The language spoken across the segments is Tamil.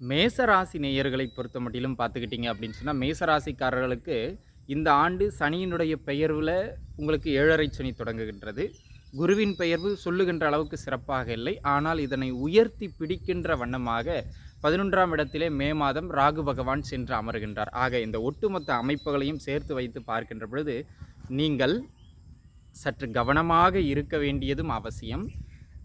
மேசராசி நேயர்களை பொறுத்த மட்டிலும் பார்த்துக்கிட்டிங்க அப்படின்னு சொன்னால் மேசராசிக்காரர்களுக்கு இந்த ஆண்டு சனியினுடைய பெயர்வில் உங்களுக்கு ஏழரை சனி தொடங்குகின்றது. குருவின் பெயர்வு சொல்லுகின்ற அளவுக்கு சிறப்பாக இல்லை. ஆனால் இதனை உயர்த்தி பிடிக்கின்ற வண்ணமாக பதினொன்றாம் இடத்திலே மே மாதம் ராகு பகவான் சென்று அமர்கின்றார். ஆக இந்த ஒட்டுமொத்த அமைப்புகளையும் சேர்த்து வைத்து பார்க்கின்ற பொழுது நீங்கள் சற்று கவனமாக இருக்க வேண்டியதும் அவசியம்.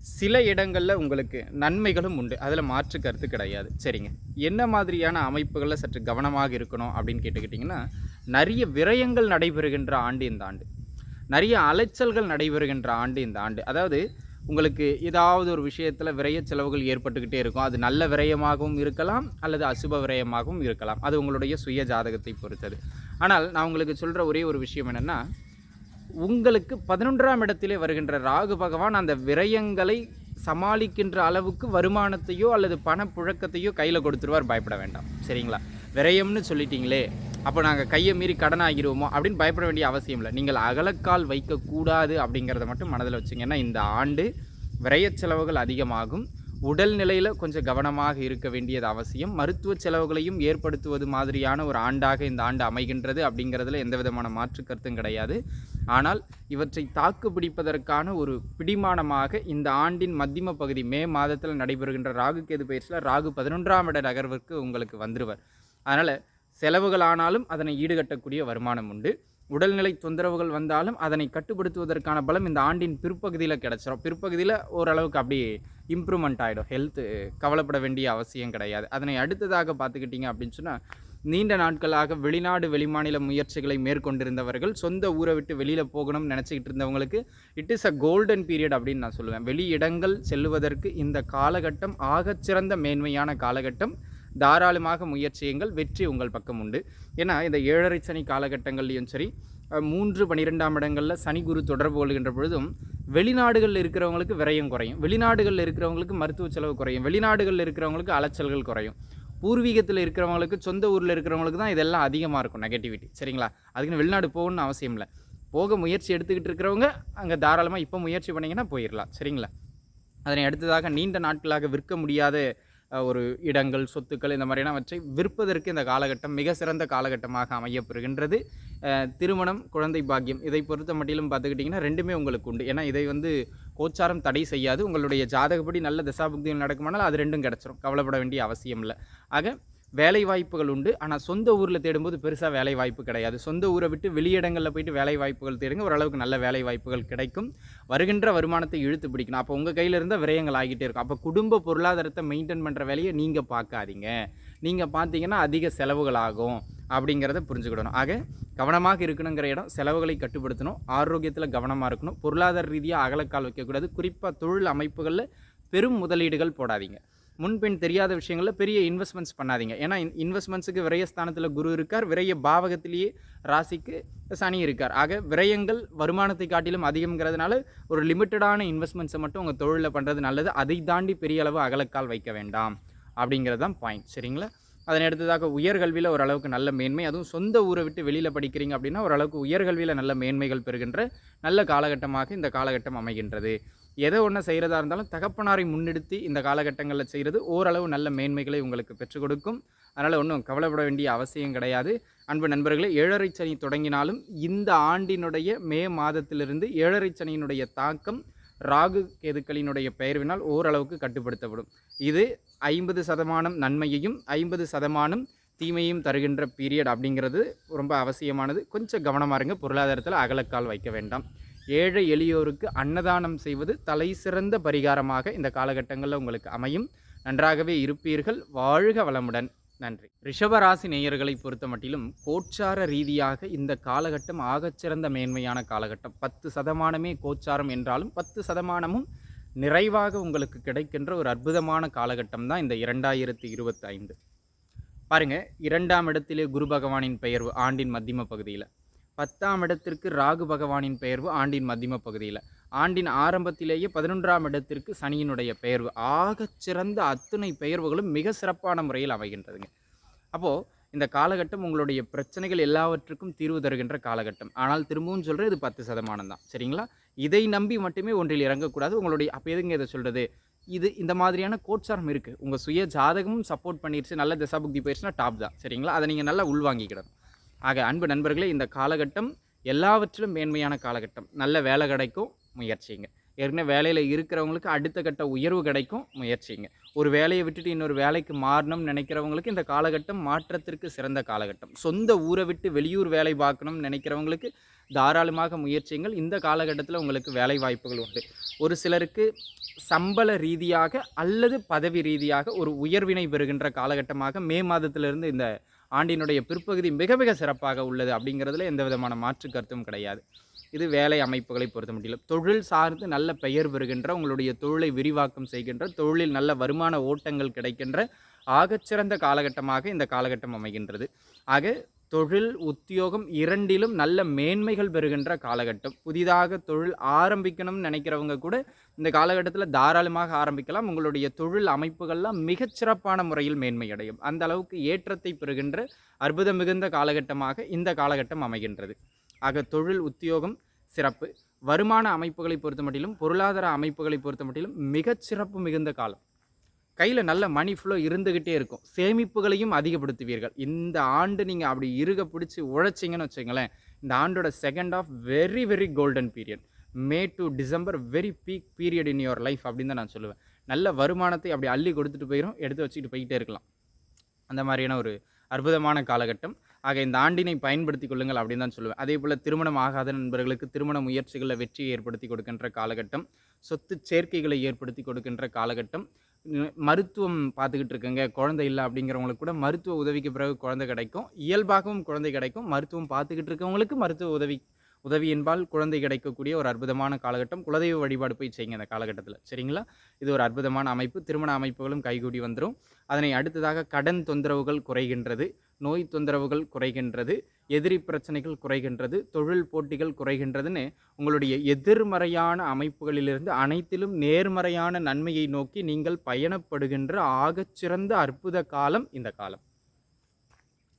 சில இடங்களில் உங்களுக்கு நன்மைகளும் உண்டு. அதில் மாற்று கருத்து கிடையாது. சரிங்க. என்ன மாதிரியான அமைப்புகளில் சற்று கவனமாக இருக்கணும் அப்படின்னு கேட்டுக்கிட்டிங்கன்னா நிறைய விரயங்கள் நடைபெறுகின்ற ஆண்டு இந்த ஆண்டு. நிறைய அலைச்சல்கள் நடைபெறுகின்ற ஆண்டு இந்த ஆண்டு. அதாவது உங்களுக்கு ஏதாவது ஒரு விஷயத்தில் விரைய செலவுகள் ஏற்பட்டுக்கிட்டே இருக்கும். அது நல்ல விரயமாகவும் இருக்கலாம் அல்லது அசுப விரயமாகவும் இருக்கலாம். அது உங்களுடைய சுய ஜாதகத்தை பொறுத்தது. ஆனால் நான் உங்களுக்கு சொல்கிற ஒரே ஒரு விஷயம் என்னென்னா உங்களுக்கு பதினொன்றாம் இடத்திலே வருகின்ற ராகு பகவான் அந்த விரயங்களை சமாளிக்கின்ற அளவுக்கு வருமானத்தையோ அல்லது பணப்புழக்கத்தையோ கையில் கொடுத்துருவார் பயப்பட வேண்டாம். சரிங்களா? விரயம்னு சொல்லிட்டீங்களே அப்போ நாங்கள் கையை மீறி கடன் ஆகிடுவோமோ அப்படின்னு பயப்பட வேண்டிய அவசியம் இல்லை. நீங்கள் அகலக்கால் வைக்கக்கூடாது அப்படிங்கிறத மட்டும் மனதில் வச்சுங்க ஏன்னா இந்த ஆண்டு விரயச் செலவுகள் அதிகமாகும். உடல் நிலையில் கொஞ்சம் கவனமாக இருக்க வேண்டியது அவசியம். மருத்துவ செலவுகளையும் ஏற்படுத்துவது மாதிரியான ஒரு ஆண்டாக இந்த ஆண்டு அமைகின்றது அப்படிங்கிறதுல எந்த விதமான மாற்று கருத்தும் கிடையாது. ஆனால் இவற்றை தாக்கு பிடிப்பதற்கான ஒரு பிடிமானமாக இந்த ஆண்டின் மத்தியம பகுதி மே மாதத்தில் நடைபெறுகின்ற ராகு கேது பயிற்சியில் ராகு பதினொன்றாம் இட நகர்விற்கு உங்களுக்கு வந்துருவர். அதனால் செலவுகளானாலும் அதனை ஈடுகட்டக்கூடிய வருமானம் உண்டு. உடல்நிலை தொந்தரவுகள் வந்தாலும் அதனை கட்டுப்படுத்துவதற்கான பலம் இந்த ஆண்டின் பிற்பகுதியில் கிடச்சிரும். பிற்பகுதியில் ஓரளவுக்கு அப்படி இம்ப்ரூவ்மெண்ட் ஆகிடும் ஹெல்த்து கவலைப்பட வேண்டிய அவசியம் கிடையாது. அதனை அடுத்ததாக பார்த்துக்கிட்டிங்க அப்படின்னு சொன்னால் நீண்ட நாட்களாக வெளிநாடு வெளிமாநில முயற்சிகளை மேற்கொண்டிருந்தவர்கள் சொந்த ஊரை விட்டு வெளியில் போகணும்னு நினச்சிக்கிட்டு இருந்தவங்களுக்கு it is a golden period அப்படின்னு நான் சொல்லுவேன். வெளியிடங்கள் செல்லுவதற்கு இந்த காலகட்டம் ஆகச்சிறந்த மேன்மையான காலகட்டம். தாராளமாக முயற்சியுங்கள். வெற்றி உங்கள் பக்கம் உண்டு. ஏன்னா இந்த ஏழரை சனி காலகட்டங்கள்லையும் சரி மூன்று பன்னிரெண்டாம் இடங்களில் சனி குரு தொடர்பு கொள்கின்ற பொழுதும் வெளிநாடுகளில் இருக்கிறவங்களுக்கு விரயம் குறையும். வெளிநாடுகளில் இருக்கிறவங்களுக்கு மருத்துவ செலவு குறையும். வெளிநாடுகளில் இருக்கிறவங்களுக்கு அலைச்சல்கள் குறையும். பூர்வீகத்தில் இருக்கிறவங்களுக்கு சொந்த ஊரில் இருக்கிறவங்களுக்கு தான் இதெல்லாம் அதிகமாக இருக்கும் நெகட்டிவிட்டி சரிங்களா? அதுக்குன்னு வெளிநாடு போகணும்னு அவசியம் இல்லை. போக முயற்சி எடுத்துக்கிட்டு இருக்கிறவங்க அங்கே தாராளமாக இப்போ முயற்சி பண்ணிங்கன்னா போயிடலாம் சரிங்களா? அதனை அடுத்ததாக நீண்ட நாட்களாக விற்க முடியாத ஒரு இடங்கள் சொத்துக்கள் இந்த மாதிரியானவற்றை விற்பதற்கு இந்த காலகட்டம் மிக சிறந்த காலகட்டமாக அமையப்பெறுகின்றது. திருமணம் குழந்தை பாக்கியம் இதை பொறுத்த மட்டிலும் பார்த்துக்கிட்டிங்கன்னா ரெண்டுமே உங்களுக்கு உண்டு. ஏன்னா இதை வந்து கோச்சாரம் தடை செய்யாது. உங்களுடைய ஜாதகப்படி நல்ல தசாபுக்திகள் நடக்குமானால் அது ரெண்டும் கிடச்சிரும். கவலைப்பட வேண்டிய அவசியம் இல்லை. ஆக வேலை வாய்ப்புகள் உண்டு. ஆனால் சொந்த ஊரில் தேடும்போது பெருசாக வேலை வாய்ப்பு கிடையாது. சொந்த ஊரை விட்டு வெளியிடங்களில் போயிட்டு வேலை வாய்ப்புகள் தேடுங்க. ஓரளவுக்கு நல்ல வேலை வாய்ப்புகள் கிடைக்கும். வருகின்ற வருமானத்தை இழுத்து பிடிக்கணும். அப்போ உங்கள் கையில் இருந்தால் விரயங்கள் ஆகிட்டே இருக்கும். அப்போ குடும்ப பொருளாதாரத்தை மெயின்டைன் பண்ணுற வேலையை நீங்கள் பார்க்காதீங்க. நீங்கள் பார்த்தீங்கன்னா அதிக செலவுகள் ஆகும் அப்படிங்கிறத புரிஞ்சுக்கிடணும். ஆக கவனமாக இருக்கணுங்கிற இடம் செலவுகளை கட்டுப்படுத்தணும். ஆரோக்கியத்தில் கவனமாக இருக்கணும். பொருளாதார ரீதியாக அகலக்கால் வைக்கக்கூடாது. குறிப்பாக தொழில் அமைப்புகளில் பெரும் முதலீடுகள் போடாதீங்க. முன்பின் தெரியாத விஷயங்களில் பெரிய இன்வெஸ்ட்மெண்ட்ஸ் பண்ணாதீங்க. ஏன்னா இன்வெஸ்ட்மெண்ட்ஸுக்கு விரயஸ்தானத்தில் குரு இருக்கார். விரய பாவகத்திலேயே ராசிக்கு சனி இருக்கார். ஆக விரயங்கள் வருமானத்தை காட்டிலும் அதிகம்ங்கிறதுனால ஒரு லிமிட்டடான இன்வெஸ்ட்மெண்ட்ஸை மட்டும் உங்கள் தொழிலில் பண்ணுறது நல்லது. அதை தாண்டி பெரிய அளவு அகலக்கால் வைக்க வேண்டாம். அப்படிங்கிறது தான் பாயிண்ட் சரிங்களா? அதனை அடுத்ததாக உயர்கல்வியில் ஓரளவுக்கு நல்ல மேன்மை. அதுவும் சொந்த ஊரை விட்டு வெளியில் படிக்கிறீங்க அப்படின்னா ஓரளவுக்கு உயர்கல்வியில் நல்ல மேன்மைகள் பெறுகின்ற நல்ல காலகட்டமாக இந்த காலகட்டம் அமைகின்றது. எதை ஒன்று செய்கிறதா இருந்தாலும் தகப்பனாரை முன்னெடுத்து இந்த காலகட்டங்களில் செய்கிறது ஓரளவு நல்ல மேன்மைகளை உங்களுக்கு பெற்றுக் கொடுக்கும். அதனால் ஒன்றும் கவலைப்பட வேண்டிய அவசியம் கிடையாது. அன்பு நண்பர்களே ஏழரை சனி தொடங்கினாலும் இந்த ஆண்டினுடைய மே மாதத்திலிருந்து ஏழரை சனியினுடைய தாக்கம் ராகு கேதுக்களினுடைய பெயர்வினால் ஓரளவுக்கு கட்டுப்படுத்தப்படும். இது ஐம்பது சதமானம் நன்மையையும் ஐம்பது சதமானம் தீமையும் தருகின்ற பீரியட் அப்படிங்கிறது ரொம்ப அவசியமானது. கொஞ்சம் கவனமாக இருங்க. பொருளாதாரத்தில் அகலக்கால் வைக்க வேண்டாம். ஏழை எளியோருக்கு அன்னதானம் செய்வது தலை சிறந்த பரிகாரமாக இந்த காலகட்டங்களில் உங்களுக்கு அமையும். நன்றாகவே இருப்பீர்கள். வாழ்க வளமுடன். நன்றி. ரிஷபராசி நேயர்களை பொறுத்த மட்டிலும் கோச்சார ரீதியாக இந்த காலகட்டம் ஆகச்சிறந்த மேன்மையான காலகட்டம். பத்து சதமானமே கோச்சாரம் என்றாலும் பத்து சதமானமும் நிறைவாக உங்களுக்கு கிடைக்கின்ற ஒரு அற்புதமான காலகட்டம் தான் இந்த இரண்டாயிரத்தி இருபத்தி ஐந்து பாருங்க இரண்டாம் இடத்திலே குரு பகவானின் பெயர்வு ஆண்டின் மத்தியம பகுதியில். பத்தாம் இடத்திற்கு ராகு பகவானின் பெயர்வு ஆண்டின் மத்தியம பகுதியில். ஆண்டின் ஆரம்பத்திலேயே பதினொன்றாம் இடத்திற்கு சனியினுடைய பெயர்வு. ஆகச் சிறந்த அத்துணை பெயர்வுகளும் மிக சிறப்பான முறையில் அமைகின்றதுங்க. அப்போது இந்த காலகட்டம் உங்களுடைய பிரச்சனைகள் எல்லாவற்றுக்கும் தீர்வு தருகின்ற காலகட்டம். ஆனால் திரும்பவும் சொல்கிறது இது பத்து சதமானம் தான். சரிங்களா? இதை நம்பி மட்டுமே ஒன்றில் இறங்கக்கூடாது. உங்களுடைய அப்போ எதுங்க இதை சொல்கிறது இது இந்த மாதிரியான கோட்சாரம் இருக்குது உங்கள் சுய ஜாதகமும் சப்போர்ட் பண்ணிருச்சு. நல்ல தசாபுக்தி போயிடுச்சுன்னா டாப் தான். சரிங்களா? அதை நீங்கள் நல்லா உள்வாங்கிக்கிடணும். ஆக அன்பு நண்பர்களே இந்த காலகட்டம் எல்லாவற்றிலும் மேன்மையான காலகட்டம். நல்ல வேலை கிடைக்கும் முயற்சிங்க. ஏற்கனவே வேலையில் இருக்கிறவங்களுக்கு அடுத்த கட்ட உயர்வு கிடைக்கும் முயற்சிங்க. ஒரு வேலையை விட்டுட்டு இன்னொரு வேலைக்கு மாறணும்னு நினைக்கிறவங்களுக்கு இந்த காலகட்டம் மாற்றத்திற்கு சிறந்த காலகட்டம். சொந்த ஊரை விட்டு வெளியூர் வேலை பார்க்கணும்னு நினைக்கிறவங்களுக்கு தாராளமாக முயற்சிங்கள். இந்த காலகட்டத்தில் உங்களுக்கு வேலை வாய்ப்புகள் உண்டு. ஒரு சிலருக்கு சம்பள ரீதியாக அல்லது பதவி ரீதியாக ஒரு உயர்வினை பெறுகின்ற காலகட்டமாக மே மாதத்திலிருந்து இந்த ஆண்டினுடைய பிற்பகுதி மிக மிக சிறப்பாக உள்ளது அப்படிங்கிறதுல எந்த விதமான மாற்று கருத்தும் கிடையாது. இது வேலை அமைப்புகளை பொறுத்த முடியல தொழில் சார்ந்து நல்ல பெயர் பெறுகின்ற உங்களுடைய தொழிலை விரிவாக்கம் செய்கின்ற தொழிலில் நல்ல வருமான ஓட்டங்கள் கிடைக்கின்ற ஆகச்சிறந்த காலகட்டமாக இந்த காலகட்டம் அமைகின்றது. ஆக தொழில் உத்தியோகம் இரண்டிலும் நல்ல மேன்மைகள் பெறுகின்ற காலகட்டம். புதிதாக தொழில் ஆரம்பிக்கணும்னு நினைக்கிறவங்க கூட இந்த காலகட்டத்தில் தாராளமாக ஆரம்பிக்கலாம். உங்களுடைய தொழில் அமைப்புகள்லாம் மிகச்சிறப்பான முறையில் மேன்மை அடையும் அந்த அளவுக்கு ஏற்றத்தை பெறுகின்ற அற்புதம் மிகுந்த காலகட்டமாக இந்த காலகட்டம் அமைகின்றது. ஆக தொழில் உத்தியோகம் சிறப்பு. வருமான அமைப்புகளை பொறுத்த மட்டிலும் பொருளாதார அமைப்புகளை பொறுத்த மட்டிலும் மிகச்சிறப்பு மிகுந்த காலம். கையில் நல்ல மணி ஃப்ளோ இருந்துக்கிட்டே இருக்கும். சேமிப்புகளையும் அதிகப்படுத்துவீர்கள். இந்த ஆண்டு நீங்கள் அப்படி இருக பிடிச்சி உழைச்சிங்கன்னு வச்சுங்களேன் இந்த ஆண்டோட second half very very golden period May to December very peak period in your life அப்படின்னு தான் நான் சொல்லுவேன். நல்ல வருமானத்தை அப்படி அள்ளி கொடுத்துட்டு போயிடும் எடுத்து வச்சுக்கிட்டு போய்கிட்டே இருக்கலாம். அந்த மாதிரியான ஒரு அற்புதமான காலகட்டம். ஆக இந்த ஆண்டினை பயன்படுத்தி கொள்ளுங்கள் அப்படின்னு தான் சொல்லுவேன். அதே போல் திருமணம் ஆகாத நண்பர்களுக்கு திருமண முயற்சிகளில் வெற்றியை ஏற்படுத்தி கொடுக்கின்ற காலகட்டம். சொத்து சேர்க்கைகளை ஏற்படுத்தி கொடுக்கின்ற காலகட்டம். மருத்துவம் பார்த்துக்கிட்டு இருக்கங்க. குழந்தை இல்லை அப்படிங்கிறவங்களுக்கு கூட மருத்துவ உதவிக்கு பிறகு குழந்தை கிடைக்கும். இயல்பாகவும் குழந்தை கிடைக்கும். மருத்துவம் பார்த்துக்கிட்டு இருக்கவங்களுக்கு மருத்துவ உதவி உதவி என்பால் குழந்தை கிடைக்கக்கூடிய ஒரு அற்புதமான காலகட்டம். குலதெய்வ வழிபாடு போய் செய்யுங்க இந்த காலகட்டத்தில். சரிங்களா? இது ஒரு அற்புதமான அமைப்பு. திருமண அமைப்புகளும் கைகூடி வந்துடும் அதனை அடுத்ததாக கடன் தொந்தரவுகள் குறைகின்றது. நோய் தொந்தரவுகள் குறைகின்றது. எதிரி பிரச்சனைகள் குறைகின்றது. தொழில் போட்டிகள் குறைகின்றதுன்னு உங்களுடைய எதிர்மறையான அமைப்புகளிலிருந்து அனைத்திலும் நேர்மறையான நன்மையை நோக்கி நீங்கள் பயணப்படுகின்ற ஆகச்சிறந்த அற்புத காலம் இந்த காலம்.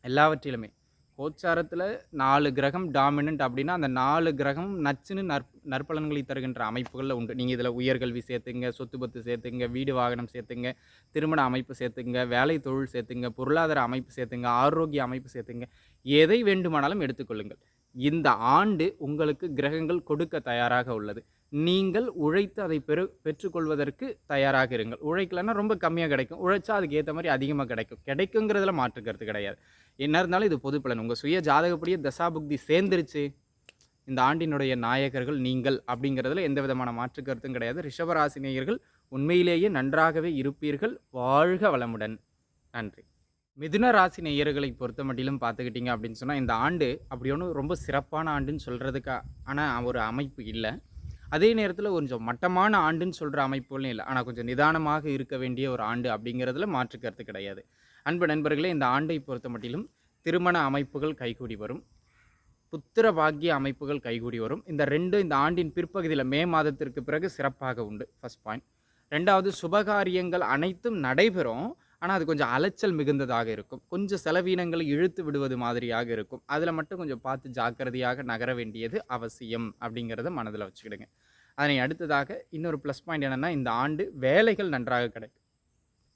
எல்லாவற்றிலுமே. கோச்சாரத்தில் நாலு கிரகம் டாமினன்ட் அப்படின்னா அந்த நாலு கிரகமும் நச்சுன்னு நற் நற்பலன்களை தருகின்ற அமைப்புகளில் உண்டு. நீங்கள் இதில் உயர்கல்வி சேர்த்துங்க சொத்து பத்து சேர்த்துங்க வீடு வாகனம் சேர்த்துங்க திருமண அமைப்பு சேர்த்துங்க வேலை தொழில் சேர்த்துங்க பொருளாதார அமைப்பு சேர்த்துங்க ஆரோக்கிய அமைப்பு சேர்த்துங்க எதை வேண்டுமானாலும் எடுத்துக்கொள்ளுங்கள். இந்த ஆண்டு உங்களுக்கு கிரகங்கள் கொடுக்க தயாராக உள்ளது. நீங்கள் உழைத்து அதை பெரு பெற்றுக்கொள்வதற்கு தயாராக இருங்கள். உழைக்கலைன்னா ரொம்ப கம்மியாக கிடைக்கும். உழைச்சா அதுக்கு ஏற்ற மாதிரி அதிகமாக கிடைக்கும். கிடைக்குங்கிறதுல மாற்றுக்கிறது கிடையாது. என்ன இருந்தாலும் இது பொது பலன். உங்கள் சுய ஜாதகப்படியே தசாபுக்தி சேர்ந்துருச்சு. இந்த ஆண்டினுடைய நாயகர்கள் நீங்கள் அப்படிங்கிறதுல எந்த விதமான மாற்று கருத்தும் கிடையாது. ரிஷபராசி நேயர்கள் உண்மையிலேயே நன்றாகவே இருப்பீர்கள். வாழ்க வளமுடன். நன்றி. மிதுன ராசி நேயர்களை பொறுத்த மட்டிலும் பார்த்துக்கிட்டிங்க அப்படின்னு சொன்னால் இந்த ஆண்டு அப்படி ஒன்றும் ரொம்ப சிறப்பான ஆண்டுன்னு சொல்கிறதுக்கு ஆனால் ஒரு அமைப்பு இல்லை. அதே நேரத்தில் கொஞ்சம் மட்டமான ஆண்டுன்னு சொல்கிற அமைப்புகளும் இல்லை. ஆனால் கொஞ்சம் நிதானமாக இருக்க வேண்டிய ஒரு ஆண்டு அப்படிங்கிறதுல மாற்று கருத்து கிடையாது. அன்பு நண்பர்களே இந்த ஆண்டை பொறுத்த மட்டிலும் திருமண அமைப்புகள் கைகூடி வரும். புத்திர பாக்கிய அமைப்புகள் கைகூடி வரும். இந்த ரெண்டு இந்த ஆண்டின் பிற்பகுதியில் மே மாதத்திற்கு பிறகு சிறப்பாக உண்டு. ஃபஸ்ட் பாயிண்ட் ரெண்டாவது சுபகாரியங்கள் அனைத்தும் நடைபெறும். ஆனால் அது கொஞ்சம் அலைச்சல் மிகுந்ததாக இருக்கும். கொஞ்சம் செலவீனங்களை இழுத்து விடுவது மாதிரியாக இருக்கும். அதில் மட்டும் கொஞ்சம் பார்த்து ஜாக்கிரதையாக நகர வேண்டியது அவசியம் அப்படிங்கிறத மனதில் வச்சுக்கிடுங்க. அதனை அடுத்ததாக இன்னொரு ப்ளஸ் பாயிண்ட் என்னென்னா இந்த ஆண்டு வேலைகள் நன்றாக கிடைக்கும்.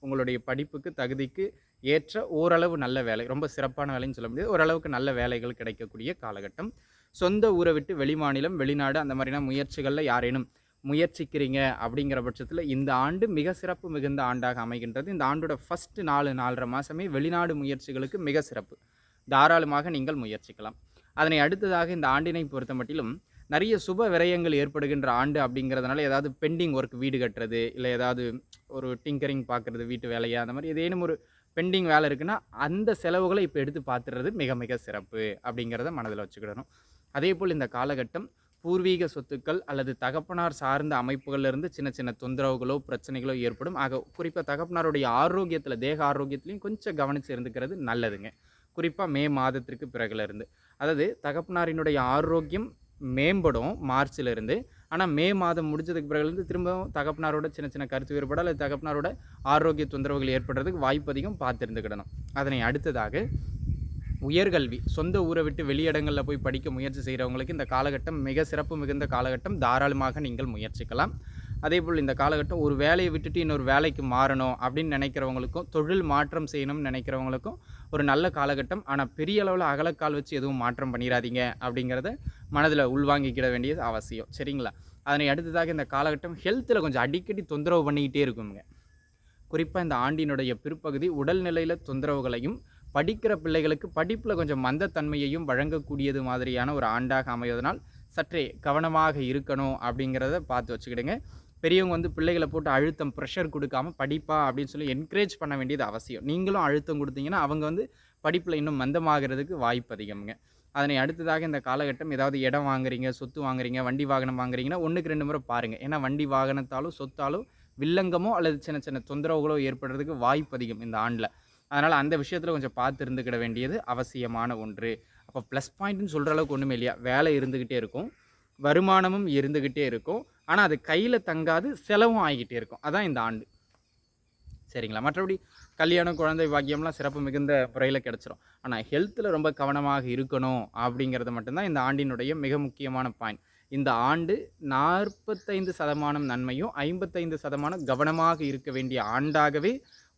உங்களுடைய படிப்புக்கு தகுதிக்கு ஏற்ற ஓரளவு நல்ல வேலை ரொம்ப சிறப்பான வேலைன்னு சொல்ல முடியாது. ஓரளவுக்கு நல்ல வேலைகள் கிடைக்கக்கூடிய காலகட்டம். சொந்த ஊரை விட்டு வெளிமாநிலம் வெளிநாடு அந்த மாதிரியான முயற்சிகளில் யாரேனும் முயற்சிக்கிறீங்க அப்படிங்கிற பட்சத்தில் இந்த ஆண்டு மிக சிறப்பு மிகுந்த ஆண்டாக அமைகின்றது. இந்த ஆண்டோட ஃபஸ்ட்டு நாலு நாலரை மாதமே வெளிநாடு முயற்சிகளுக்கு மிக சிறப்பு. தாராளமாக நீங்கள் முயற்சிக்கலாம். அதனை அடுத்ததாக இந்த ஆண்டினை பொறுத்த மட்டிலும் நிறைய சுப விரயங்கள் ஏற்படுகின்ற ஆண்டு அப்படிங்கிறதுனால ஏதாவது பெண்டிங் ஒர்க் வீடு கட்டுறது இல்லை ஏதாவது ஒரு டிங்கரிங் பார்க்குறது வீட்டு வேலையா அந்த மாதிரி ஏதேனும் ஒரு பெண்டிங் வேலை இருக்குன்னா அந்த செலவுகளை இப்போ எடுத்து பார்த்துறது மிக மிக சிறப்பு அப்படிங்கிறத மனதில் வச்சுக்கிடணும். அதே போல் இந்த காலகட்டம் பூர்வீக சொத்துக்கள் அல்லது தகப்பனார் சார்ந்த அமைப்புகளிலிருந்து சின்ன சின்ன தொந்தரவுகளோ பிரச்சனைகளோ ஏற்படும். ஆக குறிப்பாக தகப்பனாருடைய ஆரோக்கியத்தில் தேக ஆரோக்கியத்துலையும் கொஞ்சம் கவனித்து இருந்துக்கிறது நல்லதுங்க. குறிப்பாக மே மாதத்திற்கு பிறகுலேருந்து அதாவது தகப்பனாரினுடைய ஆரோக்கியம் மேம்படும் மார்ச்லேருந்து ஆனால் மே மாதம் முடிஞ்சதுக்கு பிறகுலேருந்து திரும்பவும் தகப்பனாரோட சின்ன சின்ன கருத்து வேறுபாடு அல்லது தகப்பனாரோட ஆரோக்கிய தொந்தரவுகள் ஏற்படுறதுக்கு வாய்ப்பு அதிகம் பார்த்துருந்துக்கிடணும். அதனை அடுத்ததாக உயர்கல்வி சொந்த ஊரை விட்டு வெளியிடங்களில் போய் படிக்க முயற்சி செய்கிறவங்களுக்கு இந்த காலகட்டம் மிக சிறப்பு மிகுந்த காலகட்டம். தாராளமாக நீங்கள் முயற்சிக்கலாம். அதே போல் இந்த காலகட்டம் ஒரு வேலையை விட்டுட்டு இன்னொரு வேலைக்கு மாறணும் அப்படின்னு நினைக்கிறவங்களுக்கும் தொழில் மாற்றம் செய்யணும்னு நினைக்கிறவங்களுக்கும் ஒரு நல்ல காலகட்டம். ஆனால் பெரிய அளவில் அகலக்கால் வச்சு எதுவும் மாற்றம் பண்ணிடாதீங்க அப்படிங்கிறத மனதில் உள்வாங்கிக்கிட வேண்டியது அவசியம். சரிங்களா? அதனை அடுத்ததாக இந்த காலகட்டம் ஹெல்த்தில் கொஞ்சம் அடிக்கடி தொந்தரவு பண்ணிக்கிட்டே இருக்குங்க. குறிப்பாக இந்த ஆண்டினுடைய பிற்பகுதி உடல்நிலையில் தொந்தரவுகளையும் படிக்கிற பிள்ளைகளுக்கு படிப்பில் கொஞ்சம் மந்தத்தன்மையையும் வழங்கக்கூடியது மாதிரியான ஒரு ஆண்டாக அமைவதனால் சற்றே கவனமாக இருக்கணும் அப்படிங்கிறத பார்த்து வச்சுக்கிடுங்க. பெரியவங்க வந்து பிள்ளைகளை போட்டு அழுத்தம் ப்ரெஷர் கொடுக்காம படிப்பா அப்படின்னு சொல்லி என்கரேஜ் பண்ண வேண்டியது அவசியம். நீங்களும் அழுத்தம் கொடுத்தீங்கன்னா அவங்க வந்து படிப்பில் இன்னும் மந்தமாகிறதுக்கு வாய்ப்பு அதிகம்ங்க. அதனை அடுத்ததாக இந்த காலகட்டம் ஏதாவது இடம் வாங்குறீங்க சொத்து வாங்குறீங்க வண்டி வாகனம் வாங்குறீங்கன்னா ஒன்றுக்கு ரெண்டு முறை பாருங்கள் ஏன்னா வண்டி வாகனத்தாலும் சொத்தாலும் வில்லங்கமோ அல்லது சின்ன சின்ன தொந்தரவுகளோ ஏற்படுறதுக்கு வாய்ப்பு அதிகம் இந்த ஆண்டில். அதனால் அந்த விஷயத்தில் கொஞ்சம் பார்த்து இருந்துக்கிட வேண்டியது அவசியமான ஒன்று. அப்போ ப்ளஸ் பாயிண்ட்னு சொல்கிற அளவுக்கு ஒன்றுமே இல்லையா? வேலை இருந்துக்கிட்டே இருக்கும். வருமானமும் இருந்துக்கிட்டே இருக்கும். ஆனால் அது கையில் தங்காது செலவும் ஆகிக்கிட்டே இருக்கும். அதான் இந்த ஆண்டு. சரிங்களா? மற்றபடி கல்யாணம் குழந்தை பாக்கியம்லாம் சிறப்பு மிகுந்த முறையில் கிடச்சிரும். ஆனால் ஹெல்த்தில் ரொம்ப கவனமாக இருக்கணும் அப்படிங்கிறது மட்டும்தான் இந்த ஆண்டினுடைய மிக முக்கியமான பாயிண்ட் இந்த ஆண்டு நாற்பத்தைந்து சதமானம் நன்மையும் ஐம்பத்தைந்து சதமானம் கவனமாக இருக்க வேண்டிய ஆண்டாகவே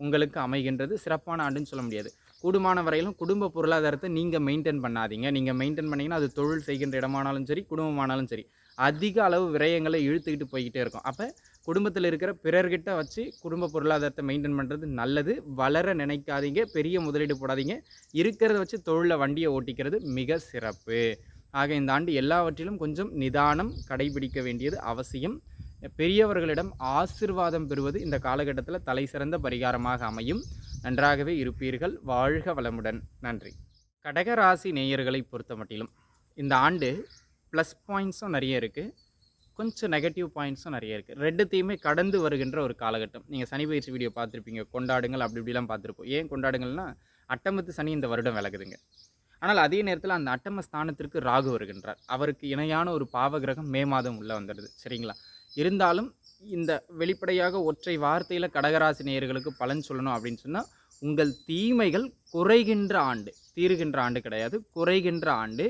உங்களுக்கு அமைகின்றது. சிறப்பான ஆண்டுன்னு சொல்ல முடியாது. கூடுமான வரையிலும் குடும்ப பொருளாதாரத்தை நீங்கள் மெயின்டைன் பண்ணாதீங்க. நீங்கள் மெயின்டைன் பண்ணிங்கன்னா அது தொழில் செய்கின்ற இடமானாலும் சரி குடும்பமானாலும் சரி. அதிக அளவு விரயங்களை இழுத்துக்கிட்டு போய்கிட்டே இருக்கும். அப்போ குடும்பத்தில் இருக்கிற பிறர்கிட்ட வச்சு குடும்ப பொருளாதாரத்தை மெயின்டைன் பண்ணுறது நல்லது. வளர நினைக்காதீங்க. பெரிய முதலீடு போடாதீங்க. இருக்கிறத வச்சு தொழிலில் வண்டியை ஓட்டிக்கிறது மிக சிறப்பு. ஆக இந்த ஆண்டு எல்லாவற்றிலும் கொஞ்சம் நிதானம் கடைபிடிக்க வேண்டியது அவசியம். பெரியவர்களிடம் ஆசிர்வாதம் பெறுவது இந்த காலகட்டத்தில் தலை சிறந்த பரிகாரமாக அமையும். நன்றாகவே இருப்பீர்கள். வாழ்க வளமுடன். நன்றி. கடகராசி நேயர்களை பொறுத்த மட்டிலும் இந்த ஆண்டு ப்ளஸ் பாயிண்ட்ஸும் நிறைய இருக்குது கொஞ்சம் நெகட்டிவ் பாயிண்ட்ஸும் நிறைய இருக்குது ரெண்டுத்தையுமே கடந்து வருகின்ற ஒரு காலகட்டம். நீங்கள் சனி பயிற்சி வீடியோ பார்த்துருப்பீங்க. கொண்டாடுங்கள் அப்படி இப்படிலாம் பார்த்துருப்போம். ஏன் கொண்டாடுங்கள்னா அட்டமத்து சனி இந்த வருடம் விலகுதுங்க ஆனால் அதே நேரத்தில் அந்த அட்டம ஸ்தானத்திற்கு ராகு வருகின்றார். அவருக்கு இணையான ஒரு பாவகிரகம் மே மாதம் உள்ளே வந்துடுது. சரிங்களா? இருந்தாலும் இந்த வெளிப்படையாக ஒற்றை வார்த்தையில் கடகராசி நேயர்களுக்கு பலன் சொல்லணும் அப்படின்னு சொன்னால் உங்கள் தீமைகள் குறைகின்ற ஆண்டு தீருகின்ற ஆண்டு கிடையாது. குறைகின்ற ஆண்டு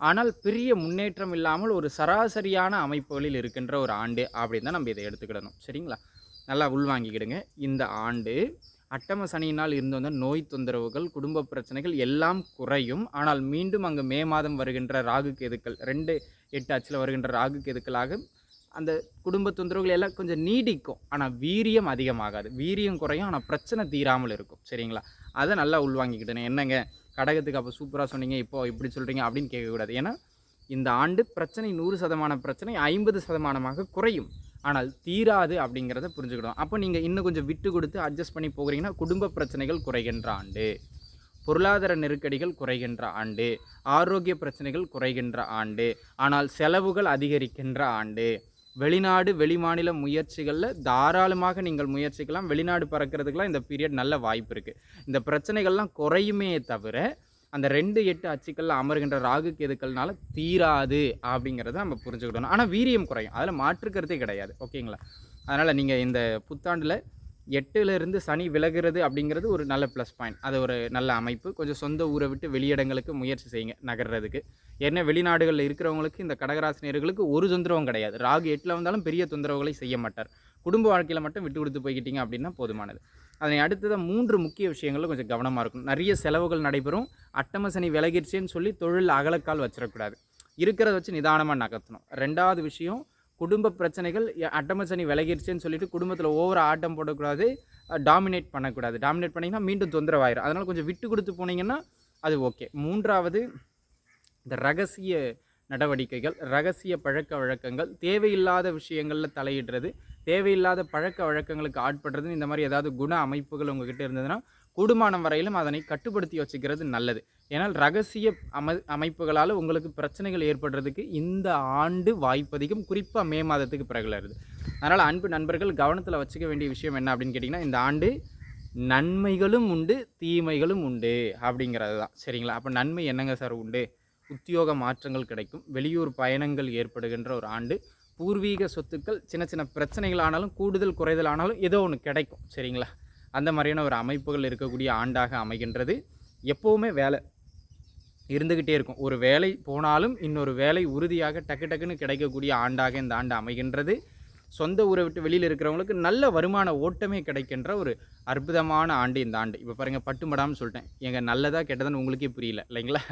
ஆனால் பெரிய முன்னேற்றம் இல்லாமல் ஒரு சராசரியான அமைப்புகளில் இருக்கின்ற ஒரு ஆண்டு அப்படின்னு தான் நம்ம இதை எடுத்துக்கிடணும். சரிங்களா? நல்லா உள்வாங்கிக்கிடுங்க இந்த ஆண்டு அட்டம சனியினால் இருந்து வந்த நோய் தொந்தரவுகள் குடும்ப பிரச்சனைகள் எல்லாம் குறையும். ஆனால் மீண்டும் அங்கு மே மாதம் வருகின்ற ராகு கேதுக்கள் ரெண்டு எட்டு அச்சில் வருகின்ற ராகு கேதுக்களாக அந்த குடும்ப தொந்தரவுகள் எல்லாம் கொஞ்சம் நீடிக்கும். ஆனால் வீரியம் அதிகமாகாது. வீரியம் குறையும் ஆனால் பிரச்சனை தீராமல் இருக்கும். சரிங்களா? அதை நல்லா உள்வாங்கிக்கிட்டேன் என்னங்க? கடகத்துக்கு அப்போ சூப்பராக சொன்னீங்க. இப்போ இப்படி சொல்கிறீங்க அப்படின்னு கேட்கக்கூடாது. ஏன்னா இந்த ஆண்டு பிரச்சனை நூறு சதமான பிரச்சனை ஐம்பது சதமானமாக குறையும். ஆனால் தீராது அப்படிங்கிறத புரிஞ்சுக்கிடும் அப்போ நீங்கள் இன்னும் கொஞ்சம் விட்டு கொடுத்து அட்ஜஸ்ட் பண்ணி போகிறீங்கன்னா குடும்ப பிரச்சனைகள் குறைகின்ற ஆண்டு. பொருளாதார நெருக்கடிகள் குறைகின்ற ஆண்டு. ஆரோக்கிய பிரச்சனைகள் குறைகின்ற ஆண்டு. ஆனால் செலவுகள் அதிகரிக்கின்ற ஆண்டு. வெளிநாடு வெளிமாநில முயற்சிகளில் தாராளமாக நீங்கள் முயற்சிக்கலாம். வெளிநாடு பறக்கிறதுக்கெலாம் இந்த பீரியட் நல்ல வாய்ப்பு இருக்குது இந்த பிரச்சனைகள்லாம் குறையுமே தவிர அந்த ரெண்டு எட்டு அச்சுக்களில் அமர்கின்ற ராகு கேதுக்கள்னால தீராது அப்படிங்கிறத நம்ம புரிஞ்சுக்கிடணும். ஆனால் வீரியம் குறையும். அதில் மாற்றுக்கிறதே கிடையாது. ஓகேங்களா? அதனால் நீங்கள் இந்த புத்தாண்டில் எட்டுலேருந்து சனி விலகிறது அப்படிங்கிறது ஒரு நல்ல ப்ளஸ் பாயிண்ட் அது ஒரு நல்ல அமைப்பு. கொஞ்சம் சொந்த ஊரை விட்டு வெளியிடங்களுக்கு முயற்சி செய்யுங்க நகர்றதுக்கு. ஏன்னா வெளிநாடுகளில் இருக்கிறவங்களுக்கு இந்த கடகராசினியர்களுக்கு ஒரு தொந்தரவும் கிடையாது. ராகு எட்டில் வந்தாலும் பெரிய தொந்தரவுகளை செய்ய மாட்டார். குடும்ப வாழ்க்கையில் மட்டும் விட்டு கொடுத்து போய்கிட்டீங்க அப்படின்னா போதுமானது. அதனை அடுத்ததாக மூன்று முக்கிய விஷயங்களில் கொஞ்சம் கவனமாக இருக்கும் நிறைய செலவுகள் நடைபெறும். அட்டம சனி விலகிடுச்சேன்னு சொல்லி தொழில் அகலக்கால் வச்சிடக்கூடாது. இருக்கிறத வச்சு நிதானமாக நகர்த்தணும். ரெண்டாவது விஷயம் குடும்ப பிரச்சனைகள் அட்டமச்சனி விலகிடுச்சுன்னு சொல்லிட்டு குடும்பத்தில் ஓவர ஆட்டம் போடக்கூடாது டாமினேட் பண்ணக்கூடாது. டாமினேட் பண்ணிங்கன்னா மீண்டும் தொந்தரவாயிரும். அதனால் கொஞ்சம் விட்டு கொடுத்து போனீங்கன்னா அது ஓகே. மூன்றாவது இந்த ரகசிய நடவடிக்கைகள் ரகசிய பழக்க வழக்கங்கள் தேவையில்லாத விஷயங்களில் தலையிடுறது தேவையில்லாத பழக்க வழக்கங்களுக்கு ஆட்படுறதுன்னு இந்த மாதிரி ஏதாவது குண அமைப்புகள் உங்ககிட்ட இருந்ததுன்னா கூடுமானம் வரையிலும் அதனை கட்டுப்படுத்தி வச்சுக்கிறது நல்லது. ஏன்னால் ரகசிய அமை அமைப்புகளால் உங்களுக்கு பிரச்சனைகள் ஏற்படுறதுக்கு இந்த ஆண்டு வாய்ப்பதிகம் குறிப்பாக மே மாதத்துக்கு பிறகுல இருக்குது அதனால் அன்பு நண்பர்கள் கவனத்தில் வச்சுக்க வேண்டிய விஷயம் என்ன அப்படின்னு கேட்டிங்கன்னா இந்த ஆண்டு நன்மைகளும் உண்டு தீமைகளும் உண்டு அப்படிங்கிறது தான். சரிங்களா? அப்போ நன்மை என்னங்க சார் உண்டு? உத்தியோக மாற்றங்கள் கிடைக்கும் வெளியூர் பயணங்கள் ஏற்படுகின்ற ஒரு ஆண்டு பூர்வீக சொத்துக்கள் சின்ன சின்ன பிரச்சனைகள் ஆனாலும் கூடுதல் குறைதல் ஆனாலும் ஏதோ ஒன்று கிடைக்கும். சரிங்களா? அந்த மாதிரியான ஒரு அமைப்புகள் இருக்கக்கூடிய ஆண்டாக அமைகின்றது. எப்போவுமே வேலை இருந்துக்கிட்டே இருக்கும். ஒரு வேலை போனாலும் இன்னொரு வேலை உறுதியாக டக்கு டக்குன்னு கிடைக்கக்கூடிய ஆண்டாக இந்த ஆண்டு அமைகின்றது. சொந்த ஊரை விட்டு வெளியில் இருக்கிறவங்களுக்கு நல்ல வருமான ஓட்டமே கிடைக்கின்ற ஒரு அற்புதமான ஆண்டு இந்த ஆண்டு. இப்போ பாருங்கள் பட்டுமடாமல் சொல்லிட்டேன். எங்கள் நல்லதாக கெட்டதுன்னு உங்களுக்கே புரியல இல்லைங்களா?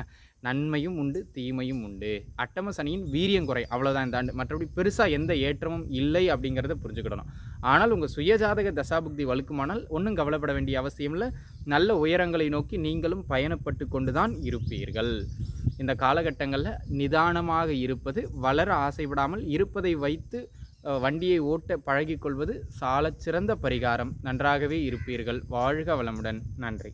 நன்மையும் உண்டு தீமையும் உண்டு. அட்டம சனியின் வீரியம் குறை அவ்வளோதான் இந்த ஆண்டு. மற்றபடி பெருசாக எந்த ஏற்றமும் இல்லை அப்படிங்கிறத புரிஞ்சுக்கிடணும். ஆனால் உங்கள் சுயஜாதக தசாபுக்தி வலுக்குமானால் ஒன்றும் கவலைப்பட வேண்டிய அவசியம் இல்லை. நல்ல உயரங்களை நோக்கி நீங்களும் பயணப்பட்டு கொண்டு தான் இருப்பீர்கள். இந்த காலகட்டங்களில் நிதானமாக இருப்பது வளர ஆசைப்படாமல் இருப்பதை வைத்து வண்டியை ஓட்ட பழகிக்கொள்வது சாலச்சிறந்த பரிகாரம். நன்றாகவே இருப்பீர்கள். வாழ்க வளமுடன். நன்றி.